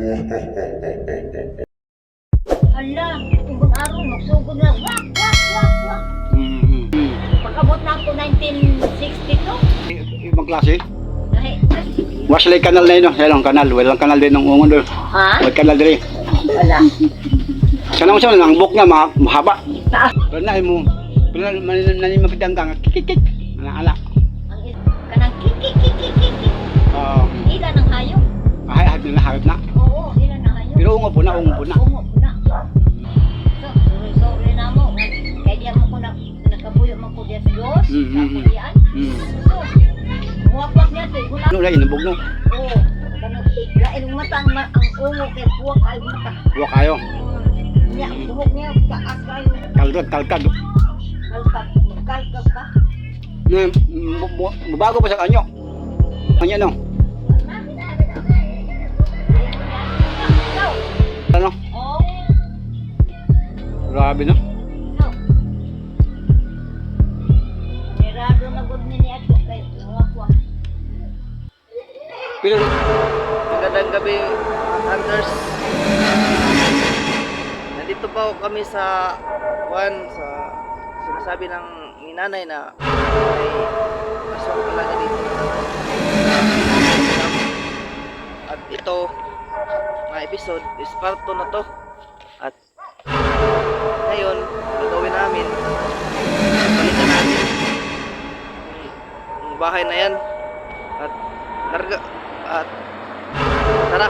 Hala, ibang araw, magsugod na. Wak, wak, wak, wak. Pagkabot na ako 1962. Ibang klase. Lahi. Waslay kanal na yun. Yan ang kanal. Walang kanal din ng ungon doon. Ha? Walang kanal din. Wala. Sana mo siya, ang book niya ma- mahaba. Taas. Pero na mo, pero na nanin mapitang ka, kikikik. Ala, ala. Ang kanang kikikikikiki. Oo. Ilan ang hayop? Ahay, ahay na harap na. Pero ungo po na, ungo po na. Ungo po na. So, sorry, sorry na mo. Kaya di mo ko na, nakabuyo man ko diya sa Diyos. Mm, mm, mm. Mm. So, muwapak niya to. Wala. Ano na, inubog no. Oo. Kanang, lain ang mata, ang, ma- ang ungo kay buwak ay mata. Huwa kayo. Niya, ang buhok niya, taas kayo. Kalkad, kalkad. Kalkap, kalkap ka. Mu- Mabago pa sa kanyo. Kanya no. Ano? Oo. Grabe no. Nirado na gud ni Ato kay nawakwa. Pero, Magandang gabi, mga hunters. Nandito pa ako kami sa Juan sa sinasabi ng ni nanay na may aswang talaga dito. At ito, mga episode is part 2 na to. At ngayon, gagawin namin, balikan namin yung, bahay na yan. At larga, at Tara.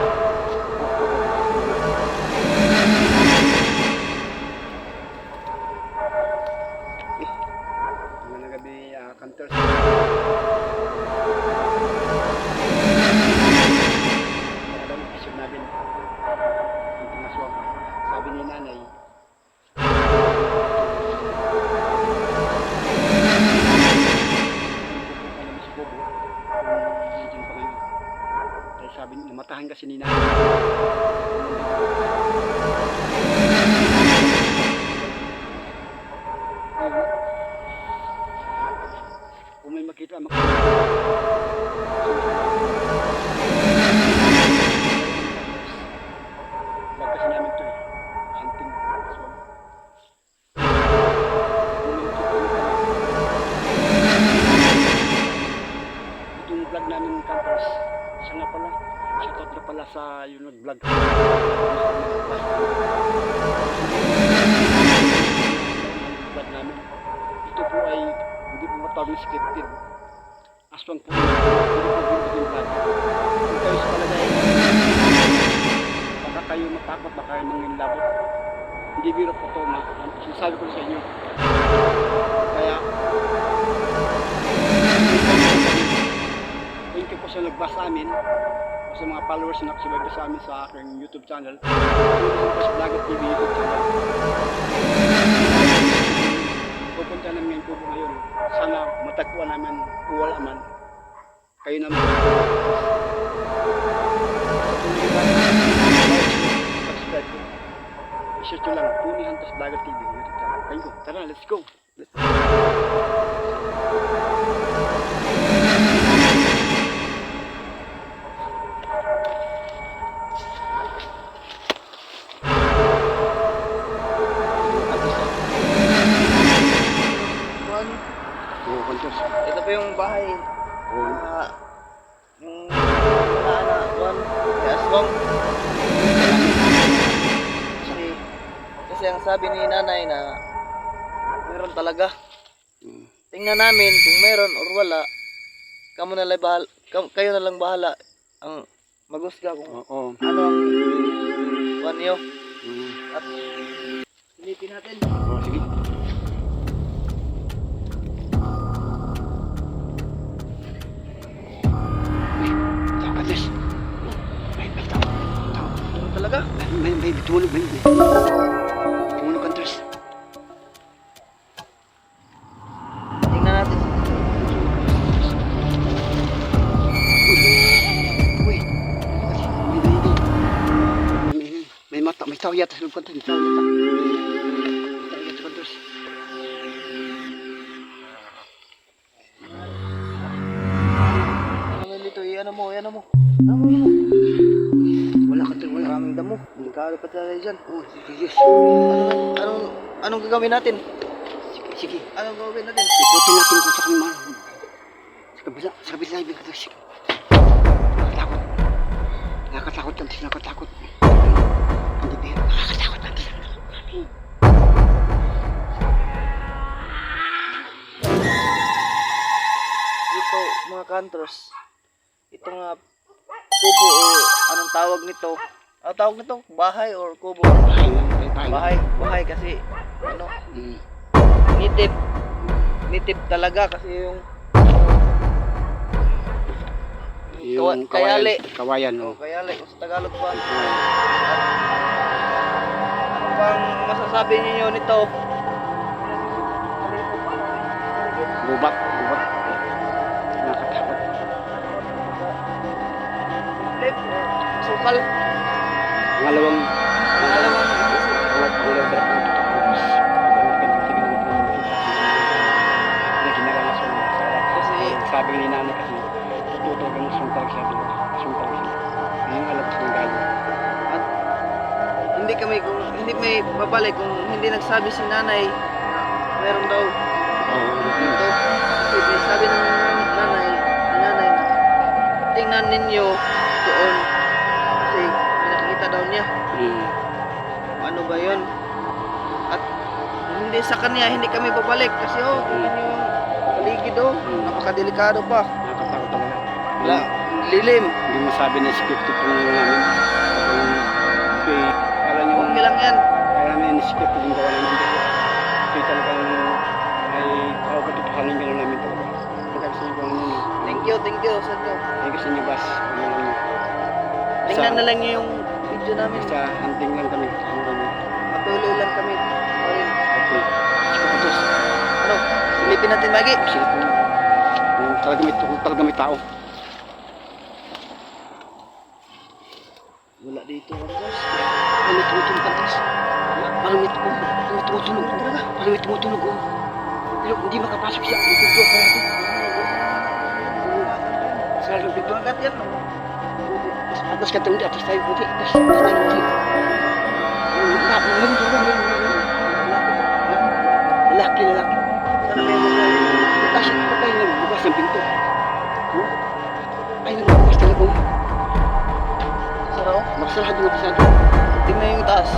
Sa yung nag-vlog. Vlog namin. Ito po ay hindi po matawag scripted. Aswang po. Kung sa palagay, baka kayo matakot, baka kayo manginlabot. Hindi biro po ito, sinasabi ko sa inyo. Kaya, thank you po sa nagbasa amin sa mga followers na nakasubay sa amin sa aking YouTube channel. Thank po sa Vlogger TV YouTube channel. Namin po ngayon. Sana matagpuan namin kung wala man. Kayo naman. Subscribe po. I-search nyo lang. Puni Hunters Vlogger TV YouTube channel. Thank. Tara, let's go. Let's Juan, aswang. Kasi, kasi ang sabi ni nanay na meron talaga. Mm. Tingnan namin kung meron or wala. Kamu na lang bahala, kayo na lang bahala ang maghusga kung Oo. ano ang Juan niyo. Mm. At silipin natin. Oo, sige. Talaga? May, may tumunog, may, may. Tumunog, Hunters. Tingnan natin. Uy! May, may, may, may, may mata, may tao yata. May tao yata. May tao yata, Hunters. Ano mo? Ano mo? Ano mo? Daming damo. Delikado pa tayo dyan. Oh, yes. Anong, anong, anong gagawin natin? Sige, sige. Anong gagawin natin? Ikutin natin kung sa kanya. Sa kabila, sa kabila ibig ko. Sige. Nakatakot. Nakakatakot ang nakakatakot. Hindi biro. Nakakatakot ang Ito, mga kantros. Ito nga, kubo o anong tawag nito? Ano tawag nito? Bahay or kubo? Bahay lang, bahay, bahay. Bahay, kasi, ano, Mm. nitip. Nitip talaga kasi yung Yung Kawa- kayali. Kawayan, Oh, oh. kaya like, sa Tagalog ba? Oh. Ano bang masasabi niyo nito? Gubat. Nakakatakot. Flip, sukal. Pangalawang, Pangalawang Sabi ni nanay kasi, tututog ang suntal siya dito. Suntal siya. Yung alam sa ng galing. at hindi kami kung hindi may babalik kung hindi nagsabi si nanay na meron daw Oo. Kasi may sabi ng nanay, nanay na tingnan ninyo doon nakikita daw niya. Mm. ano ba yon at hindi sa kanya hindi kami babalik kasi oh tingnan niyo yung paligid oh Hmm. napakadelikado pa Nakakatakot talaga. wala lilim Hindi mo sabi na scripted yung namin. Kung kay, kala nyo, okay lang yan kala namin scripted yung gawa namin dito. Kaya talagang ay yung gano'n namin talaga. Ano. thank you thank you sa inyo Thank you sa inyo, boss. Ano yun. tingnan na lang niyo yung video namin Sa hunting lang kami. Ano patuloy lang kami Ayun. Okay. Diyos. ano silipin natin Magi po. Kung talaga may, talaga may tao. wala dito Marcos Parang may tumutulog ang taas. Parang may, oh, parang may tumutulog. Talaga? Parang may tumutulog, oh. Pero hindi makapasok siya. May pinto pa natin. Sa pinto. Bagat yan no? Atas, atas ka tayo, atas tayo, puti. Atas tayo, puti. Meron. Lalaki, lalaki. sana may mga Bukas, na, ang pinto. Oh. Ay, nagbukas talaga, oh. sarao Magsarado, magsarado. tingnan yung taas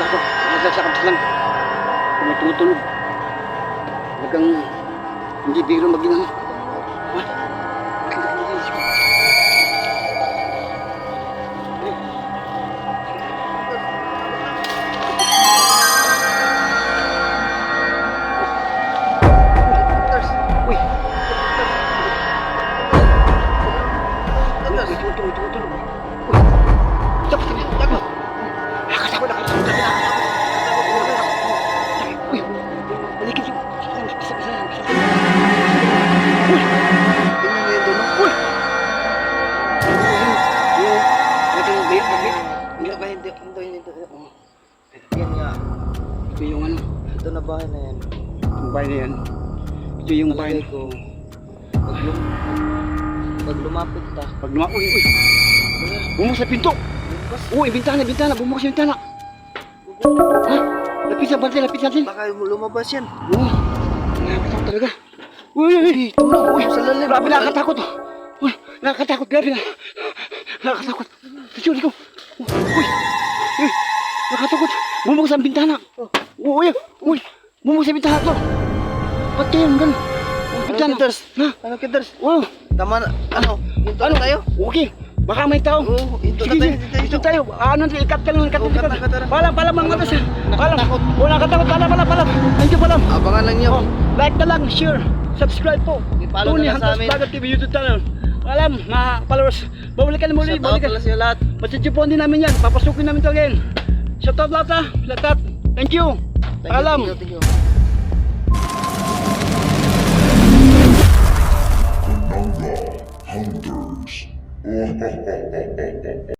takot. Nagsasakap lang. May tumutulog. Talagang hindi biro maging ano. Uy! Tumutulog, tumutulog. Uy! Hindi hindi hindi Oh, yan nga Ito yung ano... ito na bahay na yan Yung bahay na yan. Ito yung bahay ko pag, lum, pag lumapit ta Pag luma... Uy! Uy! Bumukas na pinto! Uy! Bintana! Bintana! Bumukas yung bintana! Ha? Lapit bantay! Lapit natin! baka lumabas yan Oo! Nakakatakot talaga! Uy! Uy! Uy! tumulong uy sa lalim Grabe nakakatakot! Uy! Nakakatakot! Grabe na! Nakakatakot! Tiyo, ikaw! Uy! Uy! Nakakatakot! Bumukas ang bintana! Uy! Uy! Bumukas ang bintana to! Ba't kayo ang ganun? Ang ano bintana! kidders Ha? ano kidders Wow! tama na ano ito Ano? tayo Okay! Baka may tao! oo ito Sige, tayo sige, dito tayo. Ano, ikat ka lang, ikat Oh, ikat. Palam, palam, mga matas. Palam. Nakatakot. Oh, nakatakot. Palam, palam, palam. Thank you, palam. abangan lang niyo Oh, like na lang, share, subscribe po. Tony na lang sa amin. Vlogger TV YouTube channel. Alam, mga followers, babalikan muli, shout out babalikan. pala siya lahat Matitipon din namin yan. Papasukin namin to again. Shout out lahat ha. Lahat. Thank you. Thank you, Alam. thank you, thank you. Hunters.